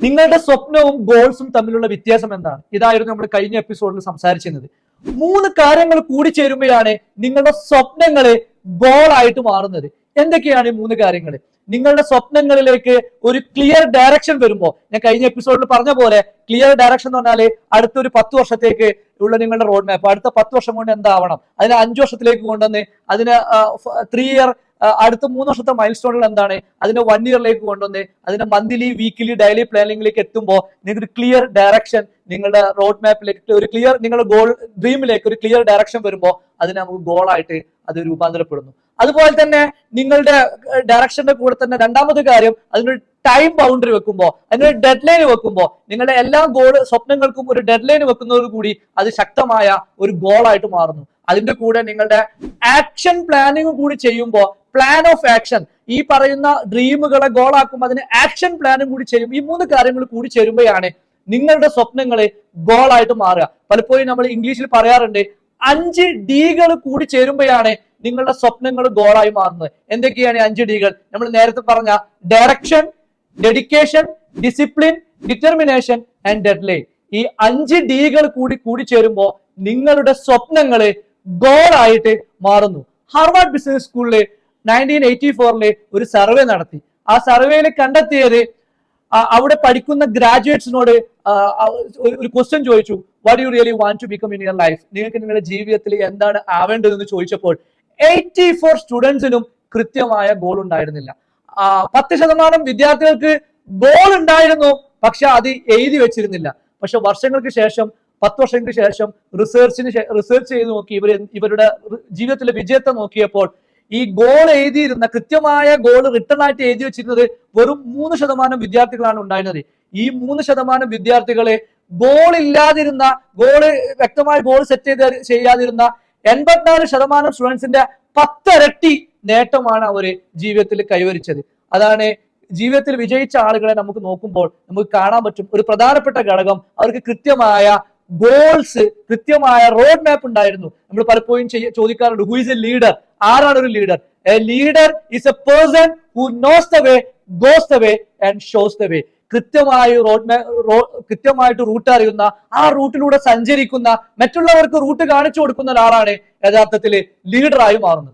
നിങ്ങളുടെ സ്വപ്നവും ഗോൾസും തമ്മിലുള്ള വ്യത്യാസം എന്താണ്? ഇതായിരുന്നു നമ്മൾ കഴിഞ്ഞ എപ്പിസോഡിൽ സംസാരിച്ചിരുന്നത്. മൂന്ന് കാര്യങ്ങൾ കൂടി ചേരുമ്പോഴാണ് നിങ്ങളുടെ സ്വപ്നങ്ങളെ ഗോൾ ആയിട്ട് മാറുന്നത്. എന്തൊക്കെയാണ് ഈ മൂന്ന് കാര്യങ്ങൾ? നിങ്ങളുടെ സ്വപ്നങ്ങളിലേക്ക് ഒരു ക്ലിയർ ഡയറക്ഷൻ വരുമ്പോൾ ഞാൻ കഴിഞ്ഞ എപ്പിസോഡിൽ പറഞ്ഞ പോലെ ക്ലിയർ ഡയറക്ഷൻ എന്ന് പറഞ്ഞാൽ അടുത്ത ഒരു പത്ത് വർഷത്തേക്ക് ഉള്ള നിങ്ങളുടെ റോഡ് മാപ്പ് അടുത്ത പത്ത് വർഷം കൊണ്ട് എന്താവണം? അതിനെ അഞ്ചു വർഷത്തിലേക്ക് കൊണ്ടുവന്ന് അതിന് ത്രീ ഇയർ അടുത്ത മൂന്ന് വർഷത്തെ മൈൽ സ്റ്റോണുകൾ എന്താണ്? അതിനെ വൺ ഇയറിലേക്ക് കൊണ്ടുവന്ന് അതിന്റെ മന്ത്ലി വീക്കിലി ഡെയിലി പ്ലാനിങ്ങിലേക്ക് എത്തുമ്പോൾ നിങ്ങൾക്ക് ക്ലിയർ ഡയറക്ഷൻ നിങ്ങളുടെ റോഡ് മാപ്പിലേക്ക് ഒരു ക്ലിയർ നിങ്ങളുടെ ഗോൾ ഡ്രീമിലേക്ക് ഒരു ക്ലിയർ ഡയറക്ഷൻ വരുമ്പോൾ അതിനെ നമുക്ക് ഗോളായിട്ട് അത് രൂപാന്തരപ്പെടുന്നു. അതുപോലെ തന്നെ നിങ്ങളുടെ ഡയറക്ഷന്റെ കൂടെ തന്നെ രണ്ടാമത്തെ കാര്യം അതിനൊരു ടൈം ബൗണ്ടറി വെക്കുമ്പോൾ അതിനൊരു ഡെഡ് ലൈൻ വെക്കുമ്പോൾ നിങ്ങളുടെ എല്ലാ ഗോൾ സ്വപ്നങ്ങൾക്കും ഒരു ഡെഡ് ലൈൻ വെക്കുന്നതോടുകൂടി അത് ശക്തമായ ഒരു ഗോളായിട്ട് മാറുന്നു. അതിന്റെ കൂടെ നിങ്ങളുടെ ആക്ഷൻ പ്ലാനിങ് കൂടി ചെയ്യുമ്പോൾ പ്ലാൻ ഓഫ് ആക്ഷൻ ഈ പറയുന്ന ഡ്രീമുകളെ ഗോളാക്കുമ്പോൾ അതിന് ആക്ഷൻ പ്ലാനും കൂടി ചെയ്യും. ഈ മൂന്ന് കാര്യങ്ങൾ കൂടി ചേരുമ്പോഴാണ് നിങ്ങളുടെ സ്വപ്നങ്ങളെ ഗോളായിട്ട് മാറുക. പലപ്പോഴും നമ്മൾ ഇംഗ്ലീഷിൽ പറയാറുണ്ട് അഞ്ച് ഡികൾ കൂടി ചേരുമ്പോഴാണ് നിങ്ങളുടെ സ്വപ്നങ്ങൾ ഗോളായി മാറുന്നത്. എന്തൊക്കെയാണ് അഞ്ച് ഡികൾ നമ്മൾ നേരത്തെ പറഞ്ഞ direction dedication discipline determination and deadline ഈ അഞ്ച് ഡികൾ കൂടി കൂടി ചേരുമ്പോൾ നിങ്ങളുടെ സ്വപ്നങ്ങൾ ഗോളായിട്ട് മാറുന്നു. ഹാർവാർഡ് ബിസിനസ് സ്കൂളിൽ നയന്റീൻ എയ്റ്റി ഫോറിൽ ഒരു സർവേ നടത്തി. ആ സർവേയിൽ കണ്ടെത്തിയത് അവിടെ പഠിക്കുന്ന ഗ്രാജുവേറ്റ്സിനോട് ഒരു ക്വസ്റ്റ്യൻ ചോദിച്ചു. What you really want to become in your life നിങ്ങൾക്ക് നിങ്ങളുടെ ജീവിതത്തിൽ എന്താണ് ആവേണ്ടതെന്ന് ചോദിച്ചപ്പോൾ എയ്റ്റി ഫോർ സ്റ്റുഡൻസിനും കൃത്യമായ ഗോൾ ഉണ്ടായിരുന്നില്ല. പത്ത് ശതമാനം വിദ്യാർത്ഥികൾക്ക് ഗോൾ ഉണ്ടായിരുന്നു പക്ഷെ അത് എഴുതി വെച്ചിരുന്നില്ല. പക്ഷെ വർഷങ്ങൾക്ക് ശേഷം പത്ത് വർഷങ്ങൾക്ക് ശേഷം റിസർച്ചിന് റിസർച്ച് ചെയ്ത് നോക്കി ഇവർ ഇവരുടെ ജീവിതത്തിലെ വിജയത്തെ നോക്കിയപ്പോൾ ഈ ഗോൾ എഴുതിയിരുന്ന കൃത്യമായ ഗോൾ റിട്ടേൺ ആയിട്ട് എഴുതി വെച്ചിരുന്നത് വെറും മൂന്ന് ശതമാനം വിദ്യാർത്ഥികളാണ് ഉണ്ടായിരുന്നത്. ഈ മൂന്ന് ശതമാനം വിദ്യാർത്ഥികളെ ഗോൾ ഇല്ലാതിരുന്ന ഗോൾ വ്യക്തമായ ഗോൾ സെറ്റ് ചെയ്ത് ചെയ്യാതിരുന്ന എൺപത്തിനാല് ശതമാനം സ്റ്റുഡൻസിന്റെ പത്തരട്ടി നേട്ടമാണ് അവർ ജീവിതത്തിൽ കൈവരിച്ചത്. അതാണ് ജീവിതത്തിൽ വിജയിച്ച ആളുകളെ നമുക്ക് നോക്കുമ്പോൾ നമുക്ക് കാണാൻ പറ്റും. ഒരു പ്രധാനപ്പെട്ട ഘടകം അവർക്ക് കൃത്യമായ ഗോൾസ് കൃത്യമായ റോഡ് മാപ്പ് ഉണ്ടായിരുന്നു. നമ്മൾ പലപ്പോഴും ചെയ്യ- ചോദിക്കാറുണ്ട് ഹു ഇസ് എ ലീഡർ ആരാണ് ഒരു leader a leader is a person who knows the way goes the way and shows the way കൃത്യമായി റോഡ് കൃത്യമായിട്ട് റൂട്ട് അറിയുന്ന ആ റൂട്ടിലൂടെ സഞ്ചരിക്കുന്ന മറ്റുള്ളവർക്ക് റൂട്ട് കാണിച്ചു കൊടുക്കുന്ന ഒരാളാണ് യഥാർത്ഥത്തിൽ ലീഡറായി മാറുന്നത്.